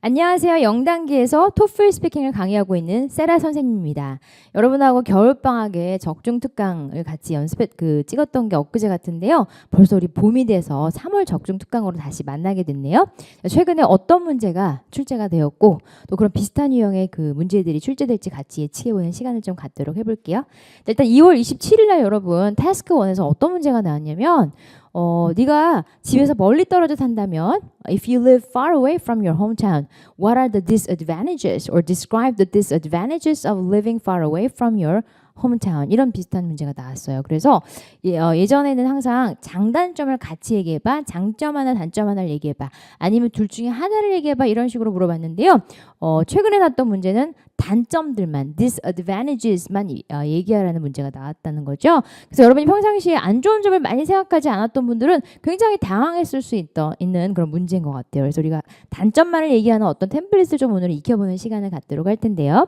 안녕하세요. 영단기에서 토플 스피킹을 강의하고 있는 세라 선생님입니다. 여러분하고 겨울방학에 적중 특강을 같이 연습해 그 찍었던 게 엊그제 같은데요. 벌써 우리 봄이 돼서 3월 적중 특강으로 다시 만나게 됐네요. 최근에 어떤 문제가 출제가 되었고 또 그런 비슷한 유형의 그 문제들이 출제될지 같이 예측해보는 시간을 좀 갖도록 해볼게요. 일단 2월 27일 날 여러분 타스크 1에서 어떤 문제가 나왔냐면 어, 네가 집에서 멀리 떨어져 산다면 if you live far away from your hometown, what are the disadvantages or describe the disadvantages of living far away from your hometown 이런 비슷한 문제가 나왔어요. 그래서 예, 어, 예전에는 항상 장단점을 같이 얘기해봐, 장점 하나, 단점 하나를 얘기해봐, 아니면 둘 중에 하나를 얘기해봐 이런 식으로 물어봤는데요. 어, 최근에 나왔던 문제는 단점들만, disadvantages만 어, 얘기하라는 문제가 나왔다는 거죠. 그래서 여러분이 평상시에 안 좋은 점을 많이 생각하지 않았던 분들은 굉장히 당황했을 수 있더, 있는 그런 문제인 것 같아요. 그래서 우리가 단점만을 얘기하는 어떤 템플릿을 좀 오늘 익혀보는 시간을 갖도록 할 텐데요.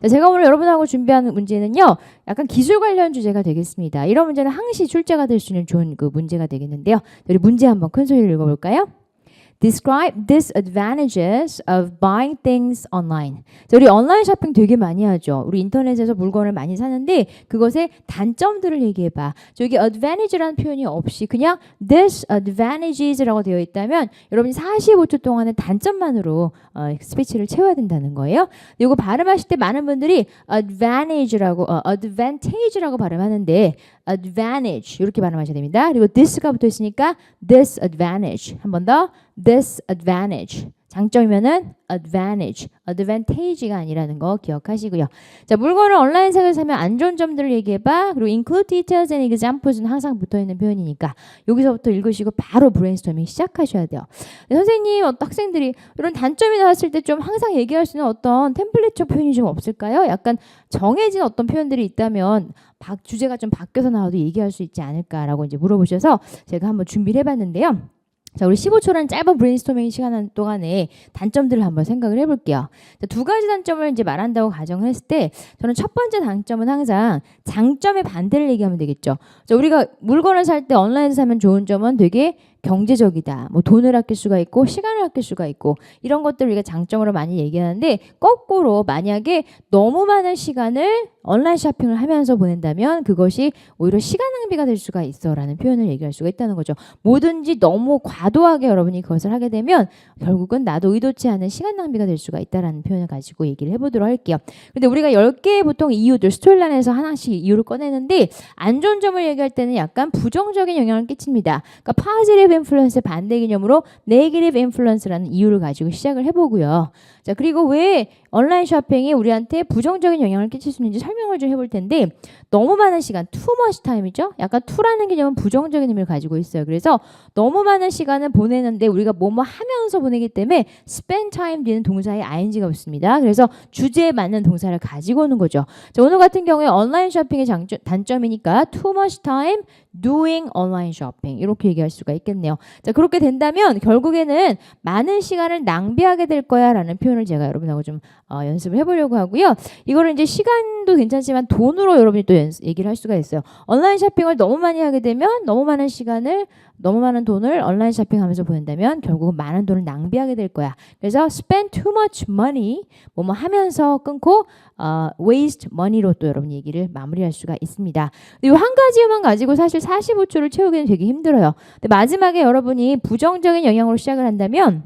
자, 제가 오늘 여러분하고 준비한 문제는요, 약간 기술 관련 주제가 되겠습니다. 이런 문제는 항시 출제가 될 수 있는 좋은 그 문제가 되겠는데요. 우리 문제 한번 큰 소리로 읽어볼까요? Describe disadvantages of buying things online. 자, 우리 온라인 쇼핑 되게 많이 하죠. 우리 인터넷에서 물건을 많이 사는데 그것의 단점들을 얘기해 봐. 여기 advantage라는 표현이 없이 그냥 disadvantages라고 되어 있다면 여러분이 45초 동안의 단점만으로 어, 스피치를 채워야 된다는 거예요. 이거 발음하실 때 많은 분들이 advantage라고 어, advantage라고 발음하는데 advantage 이렇게 발음하셔야 됩니다. 그리고 this가 붙어 있으니까 disadvantage 한 번 더 disadvantage 장점이면은 advantage, advantage가 아니라는 거 기억하시고요. 자, 물건을 온라인상에서 사면 안 좋은 점들을 얘기해봐. 그리고 include details and examples는 항상 붙어있는 표현이니까 여기서부터 읽으시고 바로 브레인스토밍 시작하셔야 돼요. 네, 선생님, 학생들이 이런 단점이 나왔을 때 좀 항상 얘기할 수 있는 어떤 템플릿적 표현이 좀 없을까요? 약간 정해진 어떤 표현들이 있다면 주제가 좀 바뀌어서 나와도 얘기할 수 있지 않을까라고 이제 물어보셔서 제가 한번 준비를 해봤는데요. 자, 우리 15초라는 짧은 브레인스토밍 시간 동안에 단점들을 한번 생각을 해볼게요. 자, 두 가지 단점을 이제 말한다고 가정을 했을 때 저는 첫 번째 단점은 항상 장점의 반대를 얘기하면 되겠죠. 자, 우리가 물건을 살 때 온라인에서 사면 좋은 점은 되게 경제적이다. 뭐 돈을 아낄 수가 있고 시간을 아낄 수가 있고 이런 것들 우리가 장점으로 많이 얘기하는데 거꾸로 만약에 너무 많은 시간을 온라인 쇼핑을 하면서 보낸다면 그것이 오히려 시간 낭비가 될 수가 있어라는 표현을 얘기할 수가 있다는 거죠. 뭐든지 너무 과도하게 여러분이 그것을 하게 되면 결국은 나도 의도치 않은 시간 낭비가 될 수가 있다라는 표현을 가지고 얘기를 해보도록 할게요. 근데 우리가 10개의 보통 이유들 스토리라인에서 하나씩 이유를 꺼내는데 안 좋은 점을 얘기할 때는 약간 부정적인 영향을 끼칩니다. 그러니까 파지 티브 인플루언스의 반대 개념으로 네이티브 인플루언스라는 이유를 가지고 시작을 해보고요. 자, 그리고 왜 온라인 쇼핑이 우리한테 부정적인 영향을 끼칠 수 있는지 설명을 좀 해볼 텐데 너무 많은 시간, much time이죠? 약간 to라는 개념은 부정적인 의미를 가지고 있어요. 그래서 너무 많은 시간을 보내는데 우리가 뭐뭐 하면서 보내기 때문에 spend time 뒤는 동사에 ing가 붙습니다. 그래서 주제에 맞는 동사를 가지고 오는 거죠. 자, 오늘 같은 경우에 온라인 쇼핑의 장점, 단점이니까 too much time doing online shopping 이렇게 얘기할 수가 있겠네요. 자, 그렇게 된다면 결국에는 많은 시간을 낭비하게 될 거야라는 표현을 제가 여러분하고 좀 어, 연습을 해보려고 하고요. 이거를 이제 시간도 괜찮지만 돈으로 여러분이 또 연습, 얘기를 할 수가 있어요. 온라인 쇼핑을 너무 많이 하게 되면 너무 많은 시간을 너무 많은 돈을 온라인 쇼핑하면서 보낸다면 결국은 많은 돈을 낭비하게 될 거야. 그래서 spend too much money 뭐뭐 하면서 끊고 어, waste money로 또 여러분 얘기를 마무리할 수가 있습니다. 이 한 가지만 가지고 사실 45초를 채우기는 되게 힘들어요. 근데 마지막에 여러분이 부정적인 영향으로 시작을 한다면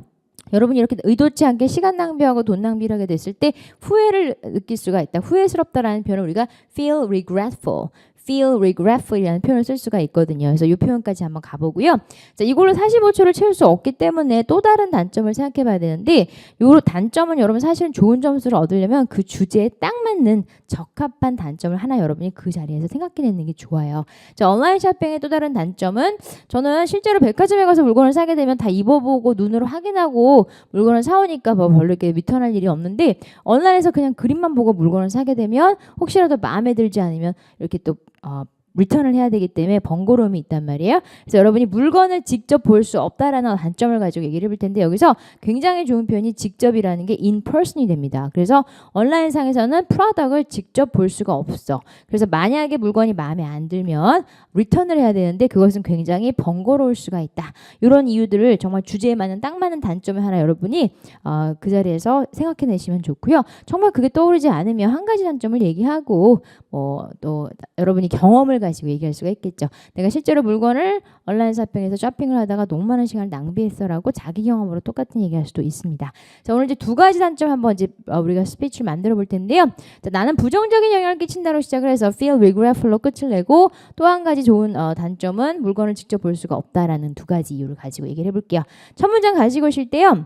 여러분이 이렇게 의도치 않게 시간 낭비하고 돈 낭비를 하게 됐을 때 후회를 느낄 수가 있다. 후회스럽다라는 표현을 우리가 feel regretful, feel regretful이라는 표현을 쓸 수가 있거든요. 그래서 이 표현까지 한번 가보고요. 자, 이걸로 45초를 채울 수 없기 때문에 또 다른 단점을 생각해 봐야 되는데 요 단점은 여러분 사실은 좋은 점수를 얻으려면 그 주제에 딱 맞는 적합한 단점을 하나 여러분이 그 자리에서 생각해내는 게 좋아요. 자, 온라인 쇼핑의 또 다른 단점은 저는 실제로 백화점에 가서 물건을 사게 되면 다 입어보고 눈으로 확인하고 물건을 사오니까 뭐 별로 이렇게 미턴할 일이 없는데 온라인에서 그냥 그림만 보고 물건을 사게 되면 혹시라도 마음에 들지 않으면 이렇게 또 어, 리턴을 해야 되기 때문에 번거로움이 있단 말이에요. 그래서 여러분이 물건을 직접 볼 수 없다라는 단점을 가지고 얘기를 해볼 텐데 여기서 굉장히 좋은 표현이 직접이라는 게 in person이 됩니다. 그래서 온라인 상에서는 프로덕을 직접 볼 수가 없어. 그래서 만약에 물건이 마음에 안 들면 리턴을 해야 되는데 그것은 굉장히 번거로울 수가 있다. 이런 이유들을 정말 주제에 맞는 딱 맞는 단점을 하나 여러분이 어, 그 자리에서 생각해내시면 좋고요. 정말 그게 떠오르지 않으면 한 가지 단점을 얘기하고 뭐 또 여러분이 경험을 가지고 얘기할 수가 있겠죠. 내가 실제로 물건을 온라인 쇼핑에서 쇼핑을 하다가 너무 많은 시간을 낭비했어라고 자기 경험으로 똑같은 얘기할 수도 있습니다. 자 오늘 이제 두 가지 단점 한번 이제 어, 우리가 스피치를 만들어 볼 텐데요. 자, 나는 부정적인 영향을 끼친다로 시작을 해서 feel regretful로 끝을 내고 또 한 가지 좋은 어, 단점은 물건을 직접 볼 수가 없다라는 두 가지 이유를 가지고 얘기를 해볼게요. 첫 문장 가지고 오실 때요.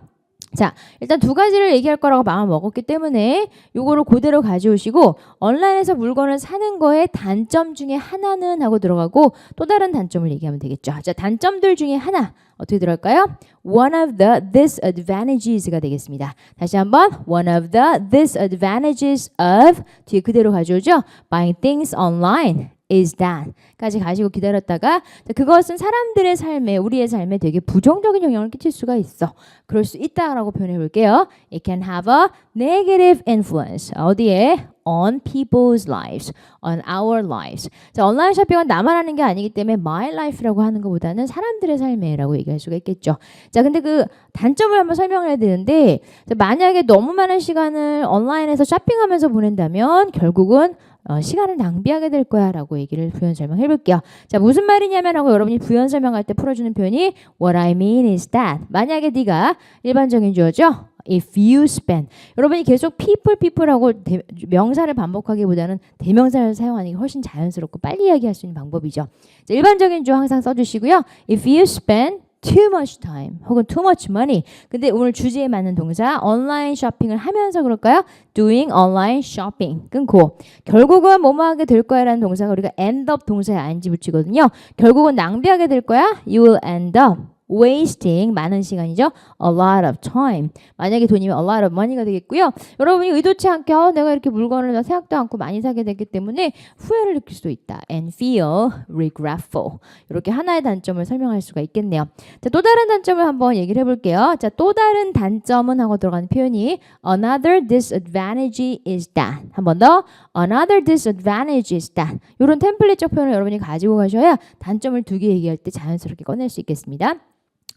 자, 일단 두 가지를 얘기할 거라고 마음 먹었기 때문에 요거를 그대로 가져오시고 온라인에서 물건을 사는 거에 단점 중에 하나는 하고 들어가고 또 다른 단점을 얘기하면 되겠죠. 자, 단점들 중에 하나 어떻게 들어갈까요? One of the disadvantages가 되겠습니다. 다시 한번 one of the disadvantages of 뒤에 그대로 가져오죠. Buying things online is that 까지 가지고 기다렸다가 자, 그것은 사람들의 삶에 우리의 삶에 되게 부정적인 영향을 끼칠 수가 있어. 그럴 수 있다라고 표현해 볼게요. It can have a negative influence. 어디에? on people's lives, on our lives. 자, 온라인 쇼핑은 나만 하는 게 아니기 때문에 my life라고 하는 것보다는 사람들의 삶에라고 얘기할 수가 있겠죠. 자, 근데 그 단점을 한번 설명을 해야 되는데 자, 만약에 너무 많은 시간을 온라인에서 쇼핑하면서 보낸다면 결국은 어, 시간을 낭비하게 될 거야라고 얘기를 부연 설명해 볼게요. 자, 무슨 말이냐면 하고 여러분이 부연 설명할 때 풀어주는 표현이 What I mean is that 만약에 네가 일반적인 주어죠. If you spend 여러분이 계속 people people하고 대, 명사를 반복하기보다는 대명사를 사용하는 게 훨씬 자연스럽고 빨리 이야기할 수 있는 방법이죠. 자, 일반적인 주어 항상 써주시고요. If you spend too much time 혹은 too much money. 근데 오늘 주제에 맞는 동사 온라인 쇼핑을 하면서 그럴까요? doing online shopping 끊고 결국은 뭐뭐 하게 될 거야라는 동사가 우리가 end up 동사에 ing 붙이거든요. 결국은 낭비하게 될 거야. You will end up wasting 많은 시간이죠. a lot of time. 만약에 돈이면 a lot of money가 되겠고요. 여러분이 의도치 않게 어, 내가 이렇게 물건을 다 생각도 않고 많이 사게 됐기 때문에 후회를 느낄 수도 있다. and feel regretful. 이렇게 하나의 단점을 설명할 수가 있겠네요. 자, 또 다른 단점을 한번 얘기를 해 볼게요. 자, 또 다른 단점은 하고 들어가는 표현이 another disadvantage is that. 한 번 더 another disadvantage is that. 이런 템플릿적 표현을 여러분이 가지고 가셔야 단점을 두 개 얘기할 때 자연스럽게 꺼낼 수 있겠습니다.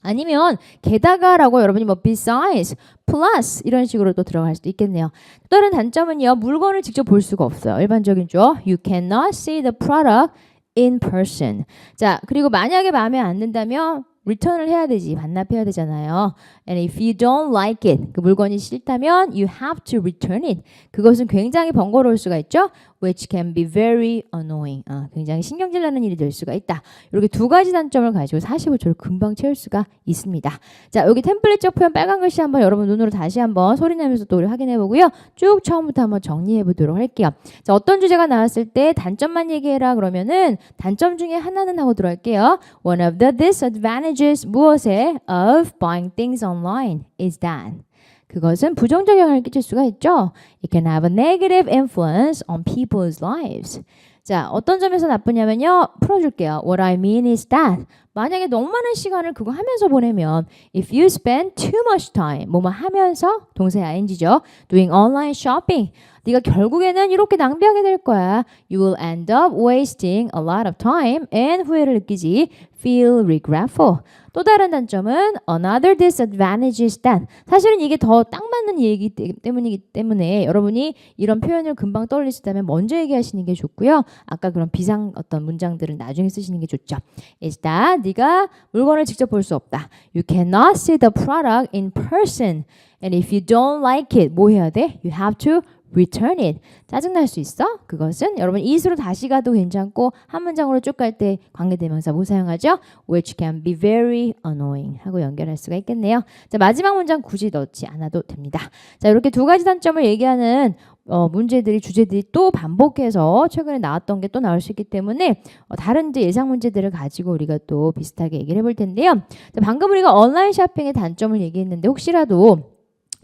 아니면 게다가라고 여러분이 뭐 besides, plus 이런 식으로 또 들어갈 수도 있겠네요. 또 다른 단점은요. 물건을 직접 볼 수가 없어요. 일반적인죠. You cannot see the product in person. 자, 그리고 만약에 마음에 안 든다면 리턴을 해야 되지. 반납해야 되잖아요. And if you don't like it, 그 물건이 싫다면 you have to return it. 그것은 굉장히 번거로울 수가 있죠. Which can be very annoying. 아, 굉장히 신경질 나는 일이 될 수가 있다. 이렇게 두 가지 단점을 가지고 45초를 금방 채울 수가 있습니다. 자, 여기 템플릿적 표현 빨간 글씨 한번 여러분 눈으로 다시 한번 소리 내면서 또 우리 확인해 보고요. 쭉 처음부터 한번 정리해 보도록 할게요. 자, 어떤 주제가 나왔을 때 단점만 얘기해라 그러면은 단점 중에 하나는 하고 들어갈게요. One of the disadvantages 무엇에 of buying things online is that 그것은 부정적 영향을 끼칠 수가 있죠. It can have a negative influence on people's lives. 자, 어떤 점에서 나쁘냐면요. 풀어줄게요. What I mean is that 만약에 너무 많은 시간을 그거 하면서 보내면 if you spend too much time 뭐뭐 하면서 동사 ing죠. doing online shopping 네가 결국에는 이렇게 낭비하게 될 거야. You will end up wasting a lot of time and 후회를 느끼지. feel regretful. 또 다른 단점은 another disadvantage is that 사실은 이게 더 딱 맞는 얘기 때문이기 때문에 여러분이 이런 표현을 금방 있다면 먼저 얘기하시는 게 좋고요. 아까 그런 비상 어떤 문장들은 나중에 쓰시는 게 좋죠. is that 네가 물건을 직접 볼 수 없다. You cannot see the product in person. And if you don't like it, 뭐 해야 돼? You have to return it. 짜증날 수 있어? 그것은 여러분 it으로 다시 가도 괜찮고 한 문장으로 쭉 갈 때 관계대명사 뭐 사용하죠? which can be very annoying 하고 연결할 수가 있겠네요. 자, 마지막 문장 굳이 넣지 않아도 됩니다. 자, 이렇게 두 가지 단점을 얘기하는 어, 문제들이 주제들이 또 반복해서 최근에 나왔던 게 또 나올 수 있기 때문에 어, 다른 이제 예상 문제들을 가지고 우리가 또 비슷하게 얘기를 해볼 텐데요. 자, 방금 우리가 온라인 쇼핑의 단점을 얘기했는데 혹시라도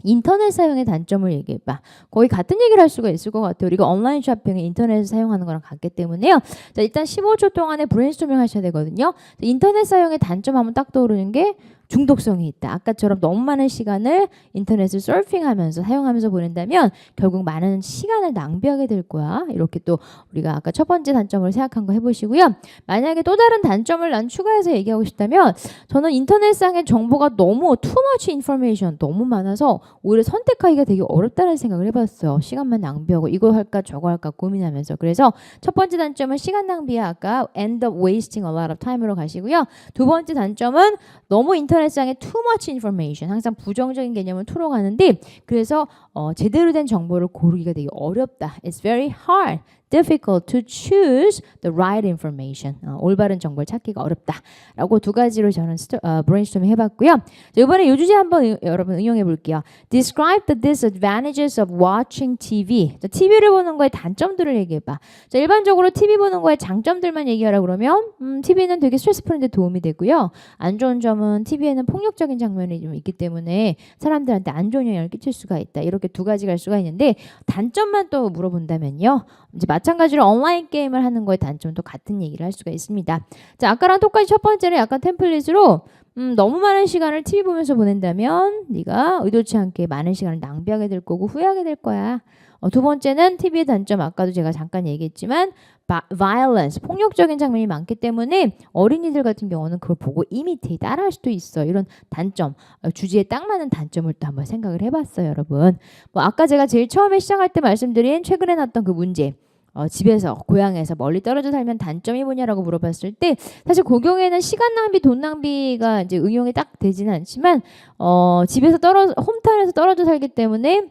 인터넷 사용의 단점을 얘기해봐. 거의 같은 얘기를 할 수가 있을 것 같아요. 우리가 온라인 쇼핑을 인터넷을 사용하는 거랑 같기 때문에요. 자, 일단 15초 동안에 브레인스토밍 하셔야 되거든요. 인터넷 사용의 단점 하면 딱 떠오르는 게 중독성이 있다. 아까처럼 너무 많은 시간을 인터넷을 서핑하면서 사용하면서 보낸다면 결국 많은 시간을 낭비하게 될 거야. 이렇게 또 우리가 아까 첫 번째 단점을 생각한 거 해보시고요. 만약에 또 다른 단점을 난 추가해서 얘기하고 싶다면 저는 인터넷상의 정보가 너무 too much information 너무 많아서 오히려 선택하기가 되게 어렵다는 생각을 해봤어요. 시간만 낭비하고 이거 할까 저거 할까 고민하면서 그래서 첫 번째 단점은 시간 낭비야 아까 end up wasting a lot of time으로 가시고요. 두 번째 단점은 너무 인터넷 상에 too much information 항상 부정적인 개념을 토로 가는데 그래서 어, 제대로 된 정보를 고르기가 되게 어렵다. It's very hard. Difficult to choose the right information. 어, 올바른 정보를 찾기가 어렵다라고 두 가지로 저는 스토, 어, 브레인스토밍 해봤고요. 자, 이번에 요 주제 한번 응- 여러분 응용해 볼게요. Describe the disadvantages of watching TV. 자, TV를 보는 거의 단점들을 얘기해봐. 자, 일반적으로 TV 보는 거의 장점들만 얘기하라 그러면 음, TV는 되게 스트레스 푸는데 도움이 되고요. 안 좋은 점은 TV에는 폭력적인 장면이 좀 있기 때문에 사람들한테 안 좋은 영향을 끼칠 수가 있다. 이렇게 두 가지가 갈 수가 있는데 단점만 또 물어본다면요. 이제 마찬가지로 온라인 게임을 하는 거의 단점도 같은 얘기를 할 수가 있습니다. 자, 아까랑 똑같이 첫 번째는 약간 템플릿으로 음, 너무 많은 시간을 TV 보면서 보낸다면 네가 의도치 않게 많은 시간을 낭비하게 될 거고 후회하게 될 거야. 어, 두 번째는 TV의 단점 아까도 제가 잠깐 얘기했지만 바, violence 폭력적인 장면이 많기 때문에 어린이들 같은 경우는 그걸 보고 이미테이 따라할 수도 있어 이런 단점 어, 주제에 딱 맞는 단점을 또 한번 생각을 해봤어요 여러분 뭐 아까 제가 제일 처음에 시작할 때 말씀드린 최근에 났던 그 문제 어, 집에서 고향에서 멀리 떨어져 살면 단점이 뭐냐라고 물어봤을 때 사실 고경에는 시간 낭비, 돈 낭비가 이제 응용이 딱 되지는 않지만 어, 집에서 떨어 홈타운에서 떨어져 살기 때문에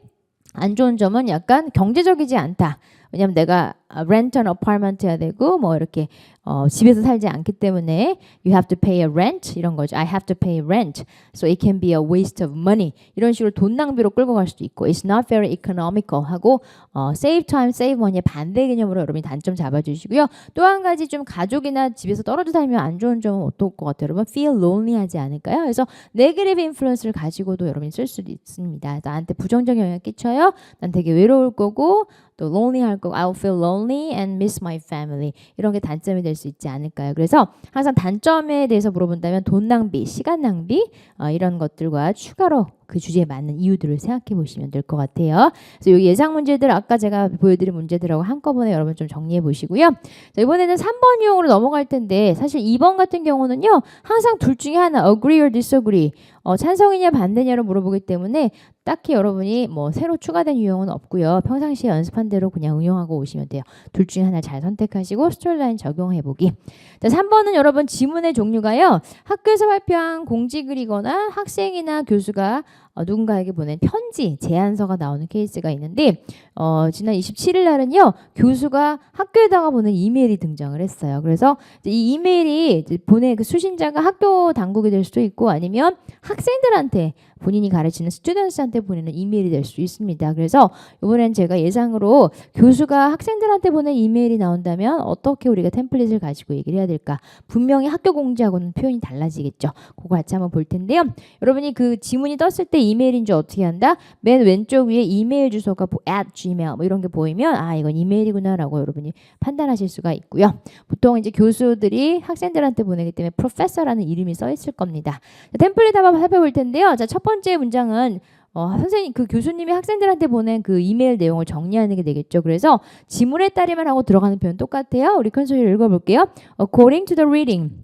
안 좋은 점은 약간 경제적이지 않다. 왜냐면 내가 렌트 어파트먼트 해야 되고 뭐 이렇게 어, 집에서 살지 않기 때문에 you have to pay a rent 이런 거죠. I have to pay rent. So it can be a waste of money. 이런 식으로 돈 낭비로 끌고 갈 수도 있고 it's not very economical 하고 어, save time, save money의 반대 개념으로 여러분이 단점 잡아주시고요. 또 한 가지 좀 가족이나 집에서 떨어져 살면 안 좋은 점은 어떨 것 같아요? 여러분 feel lonely 하지 않을까요? 그래서 네거티브 인플루언스를 가지고도 여러분이 쓸 수도 있습니다. 나한테 부정적 영향 끼쳐요. 난 되게 외로울 거고 또 lonely 할 거고 I'll feel lonely and miss my family 이런 게 단점이 될수 있지 않을까요? 그래서 항상 단점에 대해서 물어본다면 돈 낭비, 시간 낭비 어, 이런 것들과 추가로 그 주제에 맞는 이유들을 생각해 보시면 될 것 같아요. 그래서 여기 예상 문제들 아까 제가 보여드린 문제들하고 한꺼번에 여러분 좀 정리해 보시고요. 자, 이번에는 3번 유형으로 넘어갈 텐데 사실 2번 같은 경우는요 항상 둘 중에 하나 agree or disagree 어, 찬성이냐 반대냐로 물어보기 때문에 딱히 여러분이 뭐 새로 추가된 유형은 없고요. 평상시에 연습한 대로 그냥 응용하고 오시면 돼요. 둘 중에 하나 잘 선택하시고 스토리라인 적용해 보기. 자, 3번은 여러분 지문의 종류가요. 학교에서 발표한 공지글이거나 학생이나 교수가 어, 누군가에게 보낸 편지, 제안서가 나오는 케이스가 있는데 어, 지난 27일 날은요. 교수가 학교에다가 보낸 이메일이 등장을 했어요. 그래서 이 이메일이 보낸 그 수신자가 학교 당국이 될 수도 있고 아니면 학생들한테 본인이 가르치는 스튜던스한테 보내는 이메일이 될 수 있습니다. 그래서 이번엔 제가 예상으로 교수가 학생들한테 보낸 이메일이 나온다면 어떻게 우리가 템플릿을 가지고 얘기를 해야 될까? 분명히 학교 공지하고는 표현이 달라지겠죠. 그거 같이 한번 볼 텐데요. 여러분이 그 지문이 떴을 때 이메일인지 어떻게 한다? 맨 왼쪽 위에 이메일 주소가 뭐 at gmail 뭐 이런 게 보이면 아 이건 이메일이구나라고 여러분이 판단하실 수가 있고요. 보통 이제 교수들이 학생들한테 보내기 때문에 professor라는 이름이 써 있을 겁니다. 자, 템플릿 한번 살펴볼 텐데요. 자, 첫 번째 문장은 어, 선생님 그 교수님이 학생들한테 보낸 그 이메일 내용을 정리하는 게 되겠죠. 그래서 지문에 따르면 하고 들어가는 표현 똑같아요. 우리 컨소리를 읽어볼게요. According to the reading.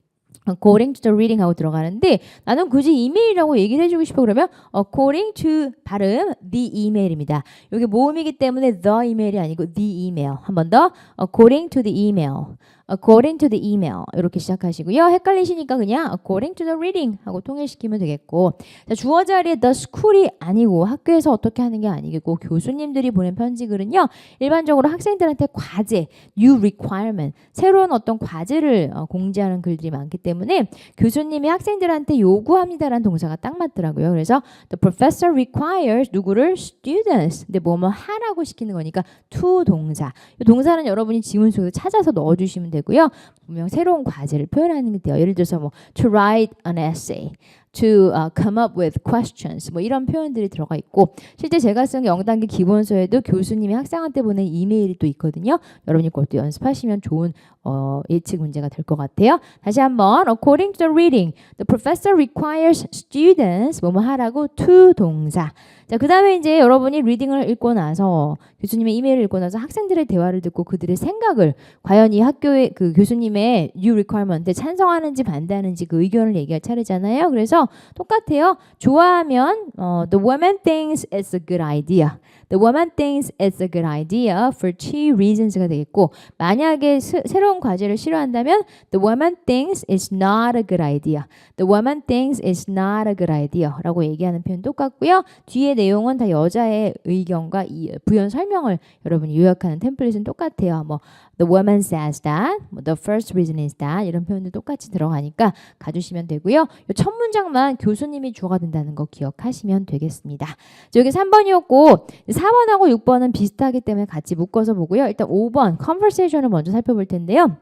according to the reading 하고 들어가는데 나는 굳이 이메일이라고 얘기를 해주고 싶어 그러면 according to 발음 the email입니다. 이게 모음이기 때문에 the email이 아니고 the email. 한 번 더 according to the email. According to the email 이렇게 시작하시고요. 헷갈리시니까 그냥 according to the reading 하고 통일시키면 되겠고 자, 주어 자리에 the school이 아니고 학교에서 어떻게 하는 게 아니겠고 교수님들이 보낸 편지 글은요. 일반적으로 학생들한테 과제, new requirement 새로운 어떤 과제를 어, 공지하는 글들이 많기 때문에 교수님이 학생들한테 요구합니다라는 동사가 딱 맞더라고요. 그래서 the professor requires 누구를 students 근데 뭐뭐 하라고 시키는 거니까 to 동사 이 동사는 여러분이 지문 속에서 찾아서 넣어주시면 되고 요. 분명 새로운 과제를 표현하는 게 돼요. 예를 들어서 뭐 to write an essay to uh, come up with questions 뭐 이런 표현들이 들어가 있고 실제 제가 쓴 영단기 기본서에도 교수님이 학생한테 보낸 이메일이 또 있거든요. 여러분이 그것도 연습하시면 좋은 어, 예측 문제가 될 것 같아요. 다시 한번 according to the reading, the professor requires students 뭐뭐 하라고 to 동사. 자, 그 다음에 이제 여러분이 리딩을 읽고 나서 교수님의 이메일을 읽고 나서 학생들의 대화를 듣고 그들의 생각을 과연 이 학교의 그 교수님의 new requirement에 찬성하는지 반대하는지 그 의견을 얘기할 차례잖아요. 그래서 똑같아요. 좋아하면 어, the woman thinks it's a good idea. The woman thinks it's a good idea for two reasons가 되겠고 만약에 스, 새로운 과제를 싫어한다면 the woman thinks it's not a good idea. The woman thinks it's not a good idea 라고 얘기하는 표현 똑같고요. 뒤에 내용은 다 여자의 의견과 이 부연 설명을 여러분이 요약하는 템플릿은 똑같아요. 뭐 the woman says that, 뭐 the first reason is that 이런 표현도 똑같이 들어가니까 가주시면 되고요. 이첫 문장만 교수님이 주어가 된다는 거 기억하시면 되겠습니다. 자, 여기 3번이었고 4번하고 6번은 비슷하기 때문에 같이 묶어서 보고요. 일단 5번 conversation을 먼저 살펴볼 텐데요.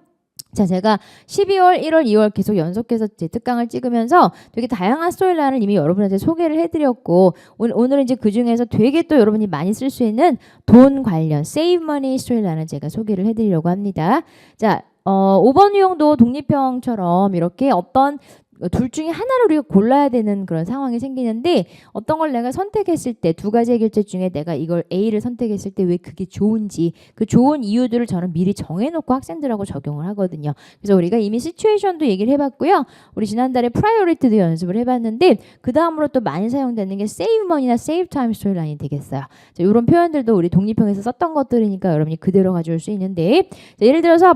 자, 제가 12월, 1월, 2월 계속 연속해서 제 특강을 찍으면서 되게 다양한 스토리라인을 이미 여러분한테 소개를 해드렸고 오늘, 오늘은 이제 그 중에서 되게 또 여러분이 많이 쓸 수 있는 돈 관련 save money 스토리라인을 제가 소개를 해드리려고 합니다. 자, 어, 5번 유형도 독립형처럼 이렇게 어떤 둘 중에 하나를 우리가 골라야 되는 그런 상황이 생기는데 어떤 걸 내가 선택했을 때 두 가지 해결책 중에 내가 이걸 A를 선택했을 때 왜 그게 좋은지 그 좋은 이유들을 저는 미리 정해놓고 학생들하고 적용을 하거든요. 그래서 우리가 이미 시츄에이션도 얘기를 해봤고요. 우리 지난달에 프라이오리티도 연습을 해봤는데 그 다음으로 또 많이 사용되는 게 save money나 save time 스토리라인이 되겠어요. 자, 이런 표현들도 우리 독립형에서 썼던 것들이니까 여러분이 그대로 가져올 수 있는데 자, 예를 들어서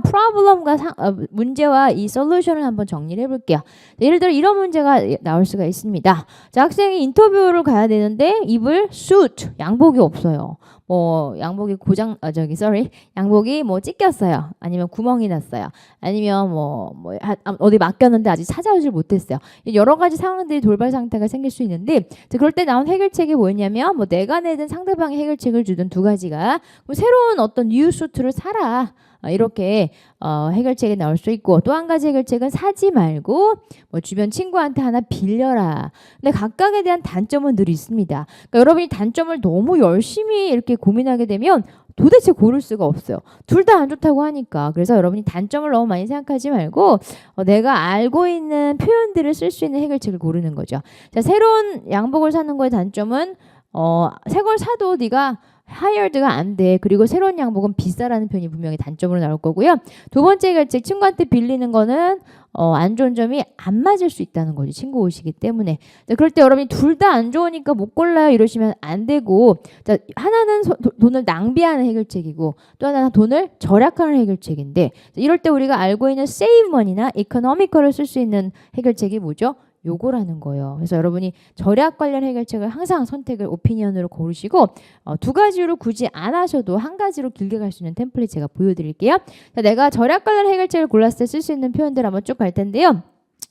상, 어, 문제와 이 솔루션을 한번 정리를 해볼게요. 자, 예를 들어 이런 문제가 나올 수가 있습니다. 자, 학생이 인터뷰를 가야 되는데 입을 suit 양복이 없어요. 뭐 양복이 고장 아 저기 sorry 양복이 뭐 찢겼어요. 아니면 구멍이 났어요. 아니면 뭐, 뭐 하- 아, 어디 맡겼는데 아직 찾아오질 못했어요. 여러 가지 상황들이 돌발 상태가 생길 수 있는데 자, 그럴 때 나온 해결책이 뭐였냐면 뭐 내가 내든 상대방이 해결책을 주든 두 가지가 뭐 새로운 어떤 뉴 수트를 사라. 아, 이렇게 어, 해결책이 나올 수 있고 또 한 가지 해결책은 사지 말고 뭐 주변 친구한테 하나 빌려라. 근데 각각에 대한 단점은 늘 있습니다. 그러니까 여러분이 단점을 너무 열심히 이렇게 고민하게 되면 도대체 고를 수가 없어요. 둘 다 안 좋다고 하니까. 그래서 여러분이 단점을 너무 많이 생각하지 말고 어, 내가 알고 있는 표현들을 쓸 수 있는 해결책을 고르는 거죠. 자, 새로운 양복을 사는 거의 단점은 어, 새 걸 사도 네가 하이어드가 안 돼. 그리고 새로운 양복은 비싸라는 표현이 분명히 단점으로 나올 거고요. 두 번째 해결책 친구한테 빌리는 거는 어, 안 좋은 점이 안 맞을 수 있다는 거죠. 친구 옷이기 때문에. 자, 그럴 때 여러분이 둘 다 안 좋으니까 못 골라요 이러시면 안 되고 자, 하나는 소- 도- 돈을 낭비하는 해결책이고 또 하나는 돈을 절약하는 해결책인데 자, 이럴 때 우리가 알고 있는 money나 economical을 쓸 수 있는 해결책이 뭐죠? 요거라는 거예요. 그래서 여러분이 절약 관련 해결책을 항상 선택을 오피니언으로 고르시고 어, 두 가지로 굳이 안 하셔도 한 가지로 길게 갈 수 있는 템플릿 제가 보여드릴게요. 자, 내가 절약 관련 해결책을 골랐을 때 쓸 수 있는 표현들 한번 쭉 갈 텐데요.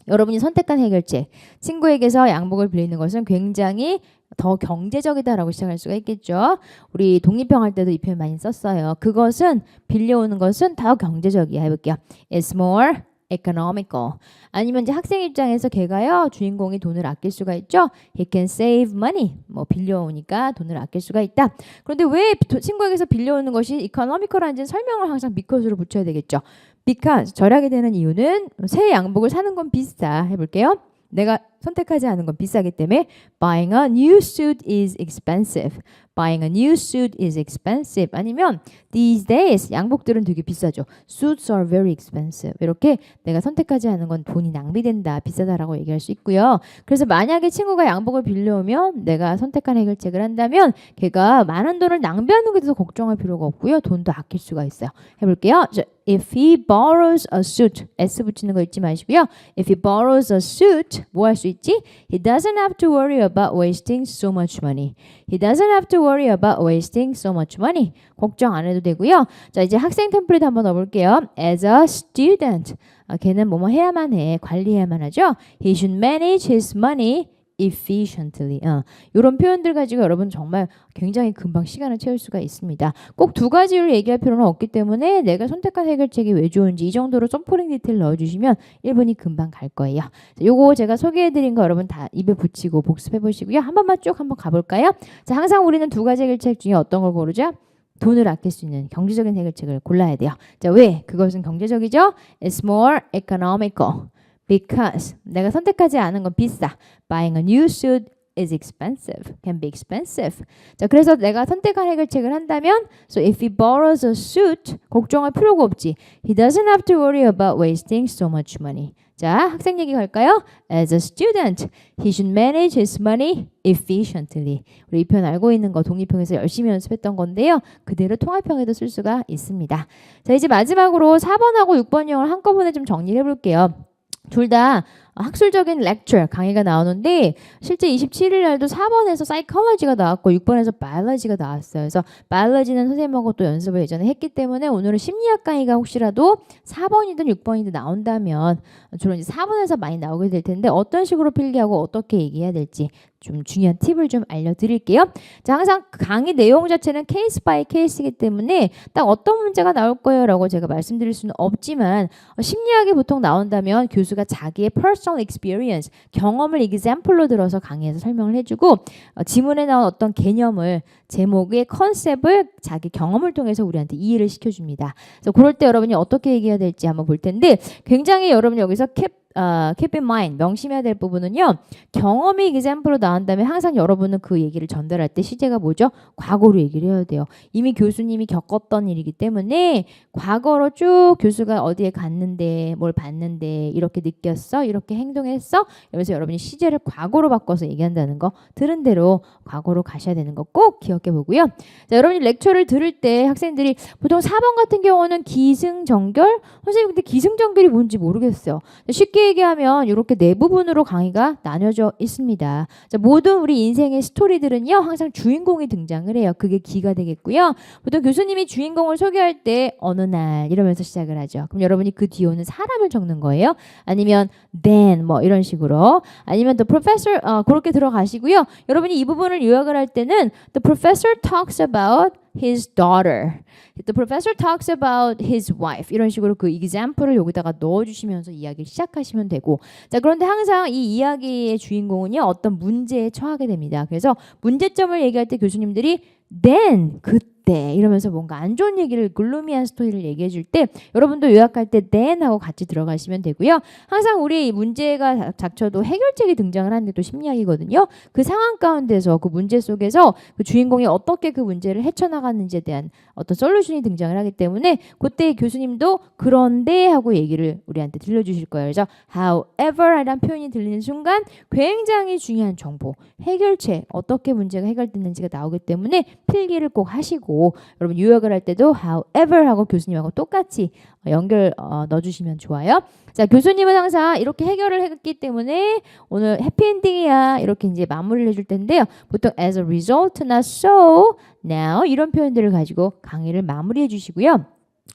여러분이 선택한 해결책, 친구에게서 양복을 빌리는 것은 굉장히 더 경제적이다라고 시작할 수가 있겠죠. 우리 독립형 할 때도 이 표현 많이 썼어요. 그것은 빌려오는 것은 더 경제적이야 해볼게요. It's more economical. 아니면 이제 학생 입장에서 걔가요 주인공이 돈을 아낄 수가 있죠. He can save money. 뭐 빌려오니까 돈을 아낄 수가 있다. 그런데 왜 도- 친구에게서 빌려오는 것이 economical한지는 설명을 항상 because로 붙여야 되겠죠. because 절약이 되는 이유는 새 양복을 사는 건 비싸 해볼게요. 내가 선택하지 않은 건 비싸기 때문에 buying a new suit is expensive. Buying a new suit is expensive. 아니면 these days 양복들은 되게 비싸죠. suits are very expensive. 이렇게 내가 선택하지 않은 건 돈이 낭비된다, 비싸다라고 얘기할 수 있고요. 그래서 만약에 친구가 양복을 빌려오면 내가 선택한 해결책을 한다면 걔가 많은 돈을 낭비하는 것에 대해서 걱정할 필요가 없고요. 돈도 아낄 수가 있어요. 해볼게요. 자, if he borrows a suit, s 붙이는 거 잊지 마시고요. If he borrows a suit, 뭐 할 수 있지? He doesn't have to worry about wasting so much money. He doesn't have to worry about wasting so much money. 걱정 안 해도 되고요. 자, 이제 학생 템플릿 한번 넣어 볼게요. As a student, 아, 걔는 뭐뭐 해야만 해, 관리해야만 하죠. He should manage his money efficiently. 어, 이런 표현들 가지고 여러분 정말 굉장히 금방 시간을 채울 수가 있습니다. 꼭 두 가지를 얘기할 필요는 없기 때문에 내가 선택한 해결책이 왜 좋은지 이 정도로 점포링 디테일 넣어주시면 1분이 금방 갈 거예요. 자, 요거 제가 소개해드린 거 여러분 다 입에 붙이고 복습해 보시고요. 한 번만 쭉 한번 가볼까요? 자, 항상 우리는 두 가지 해결책 중에 어떤 걸 고르죠? 돈을 아낄 수 있는 경제적인 해결책을 골라야 돼요. 자, 왜? 그것은 경제적이죠? It's more economical. Because 내가 선택하지 않은 건 비싸. Buying a new suit is expensive. Can be expensive. 자, 그래서 내가 선택한 해결책을 한다면 So if he borrows a suit, 걱정할 필요가 없지. He doesn't have to worry about wasting so much money. 자, 학생 얘기 갈까요? As a student, he should manage his money efficiently. 우리 이 표현 알고 있는 거 독립형에서 열심히 연습했던 건데요. 그대로 통합형에도 쓸 수가 있습니다. 자, 이제 마지막으로 4번하고 6번형을 한꺼번에 좀 정리를 해볼게요. 둘 다 학술적인 렉처 강의가 나오는데 실제 27일 날도 4번에서 사이콜로지가 나왔고 6번에서 바이올로지가 나왔어요. 그래서 바이올로지는 선생님하고 또 연습을 예전에 했기 때문에 오늘은 심리학 강의가 혹시라도 4번이든 6번이든 나온다면 주로 이제 4번에서 많이 나오게 될 텐데 어떤 식으로 필기하고 어떻게 얘기해야 될지 좀 중요한 팁을 좀 알려드릴게요. 자, 항상 강의 내용 자체는 케이스 바이 케이스이기 때문에 딱 어떤 문제가 나올 거예요 라고 제가 말씀드릴 수는 없지만 어, 심리학이 보통 나온다면 교수가 자기의 personal experience 경험을 example로 들어서 강의에서 설명을 해주고 어, 지문에 나온 어떤 개념을 제목의 컨셉을 자기 경험을 통해서 우리한테 이해를 시켜줍니다. 그래서 그럴 때 여러분이 어떻게 얘기해야 될지 한번 볼 텐데 굉장히 여러분 여기서 캡 어, keep in mind 명심해야 될 부분은요 경험이 example로 나온다면 항상 여러분은 그 얘기를 전달할 때 시제가 뭐죠? 과거로 얘기를 해야 돼요. 이미 교수님이 겪었던 일이기 때문에 과거로 쭉 교수가 어디에 갔는데 뭘 봤는데 이렇게 느꼈어? 이렇게 행동했어? 이러면서 여러분이 시제를 과거로 바꿔서 얘기한다는 거 들은 대로 과거로 가셔야 되는 거 꼭 기억해 보고요. 자 여러분이 렉처를 들을 때 학생들이 보통 4번 같은 경우는 기승전결? 선생님 근데 기승전결이 뭔지 모르겠어요. 쉽게 얘기하면 이렇게 네 부분으로 강의가 나뉘어져 있습니다. 자, 모든 우리 인생의 스토리들은요, 항상 주인공이 등장을 해요. 그게 기가 되겠고요. 보통 교수님이 주인공을 소개할 때 어느 날 이러면서 시작을 하죠. 그럼 여러분이 그 뒤에 오는 사람을 적는 거예요. 아니면 then 뭐 이런 식으로 아니면 the professor 어, 그렇게 들어가시고요. 여러분이 이 부분을 요약을 할 때는 the professor talks about his daughter. The professor talks about his wife. 이런 식으로 그 example을 여기다가 넣어주시면서 이야기를 시작하시면 되고. 자, 그런데 항상 이 이야기의 주인공은요, 어떤 문제에 처하게 됩니다. 그래서 문제점을 얘기할 때 교수님들이 then, 그때 이러면서 뭔가 안 좋은 얘기를 글루미한 스토리를 얘기해 줄 때 여러분도 요약할 때 then 하고 같이 들어가시면 되고요. 항상 우리 문제가 닥쳐도 해결책이 등장을 하는 게 또 심리학이거든요. 그 상황 가운데서 그 문제 속에서 그 주인공이 어떻게 그 문제를 헤쳐나갔는지에 대한 어떤 솔루션이 등장을 하기 때문에 그때 교수님도 그런데 하고 얘기를 우리한테 들려주실 거예요. 그래서 however 이란 표현이 들리는 순간 굉장히 중요한 정보, 해결책, 어떻게 문제가 해결됐는지가 나오기 때문에 필기를 꼭 하시고 여러분 요약을 할 때도 however 하고 교수님하고 똑같이 연결 어, 넣어주시면 좋아요. 자 교수님은 항상 이렇게 해결을 했기 때문에 오늘 해피엔딩이야 이렇게 이제 마무리를 해줄 텐데요. 보통 as a result, not so, now 이런 표현들을 가지고 강의를 마무리해 주시고요.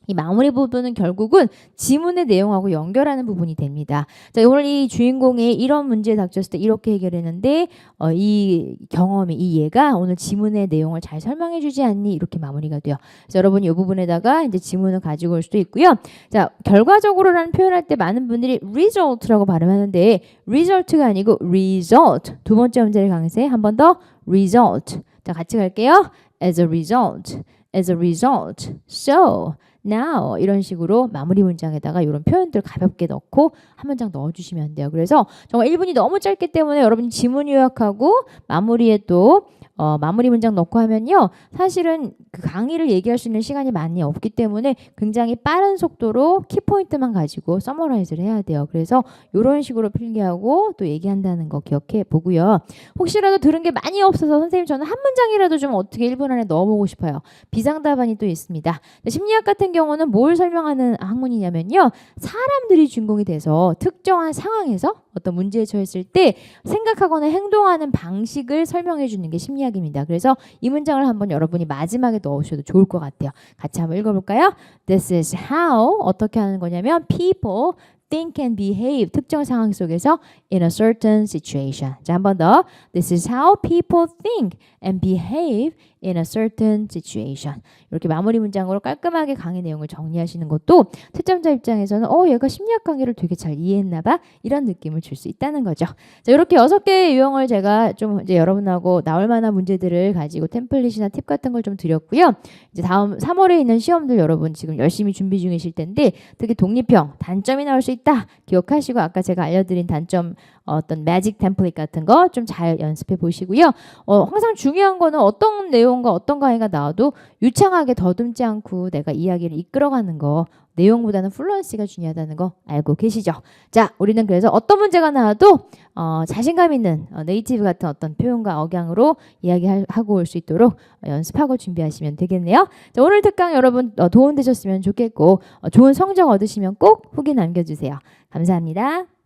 이 마무리 부분은 결국은 지문의 내용하고 연결하는 부분이 됩니다. 자, 오늘 이 주인공이 이런 문제에 닥쳤을 때 이렇게 해결했는데 어, 이 경험이 이 얘가 오늘 지문의 내용을 잘 설명해 주지 않니 이렇게 마무리가 돼요. 그래서 여러분이 이 부분에다가 이제 지문을 가지고 올 수도 있고요. 자, 결과적으로라는 표현할 때 많은 분들이 result라고 발음하는데 result가 아니고 result 두 번째 문제를 강의세 한 번 더 result 자, 같이 갈게요. as a result, as a result, so now 이런 식으로 마무리 문장에다가 이런 표현들 가볍게 넣고 한 문장 넣어주시면 돼요. 그래서 정말 1분이 너무 짧기 때문에 여러분이 지문 요약하고 마무리에 또 어, 마무리 문장 넣고 하면요. 사실은 그 강의를 얘기할 수 있는 시간이 많이 없기 때문에 굉장히 빠른 속도로 키포인트만 가지고 서머라이즈를 해야 돼요. 그래서 이런 식으로 필기하고 또 얘기한다는 거 기억해 보고요. 혹시라도 들은 게 많이 없어서 선생님 저는 한 문장이라도 좀 어떻게 1분 안에 넣어보고 싶어요. 비상답안이 또 있습니다. 심리학 같은 경우는 뭘 설명하는 학문이냐면요. 사람들이 주인공이 돼서 특정한 상황에서 어떤 문제에 처했을 때 생각하거나 행동하는 방식을 설명해 주는 게 심리학입니다. 그래서 이 문장을 한번 여러분이 마지막에 넣으셔도 좋을 것 같아요. 같이 한번 읽어볼까요? This is how 어떻게 하는 거냐면 people think and behave 특정 상황 속에서 in a certain situation. 자, 한 번 더. This is how people think and behave in a certain situation. 이렇게 마무리 문장으로 깔끔하게 강의 내용을 정리하시는 것도 채점자 입장에서는 어 얘가 심리학 강의를 되게 잘 이해했나 봐 이런 느낌을 줄 수 있다는 거죠. 자, 이렇게 여섯 개의 유형을 제가 좀 이제 여러분하고 나올 만한 문제들을 가지고 템플릿이나 팁 같은 걸 좀 드렸고요. 이제 다음 3월에 있는 시험들 여러분 지금 열심히 준비 중이실 텐데 특히 독립형 단점이 나올 수 있다 기억하시고 아까 제가 알려드린 단점 어, 어떤 매직 템플릿 같은 거 좀 잘 연습해 보시고요. 어, 항상 중요한 거는 어떤 내용과 어떤 강의가 나와도 유창하게 더듬지 않고 내가 이야기를 이끌어가는 거 내용보다는 플루언시가 중요하다는 거 알고 계시죠? 자, 우리는 그래서 어떤 문제가 나와도 어, 자신감 있는 어, 네이티브 같은 어떤 표현과 억양으로 이야기하고 올 수 있도록 어, 연습하고 준비하시면 되겠네요. 자, 오늘 특강 여러분 어, 도움 되셨으면 좋겠고 어, 좋은 성적 얻으시면 꼭 후기 남겨주세요. 감사합니다.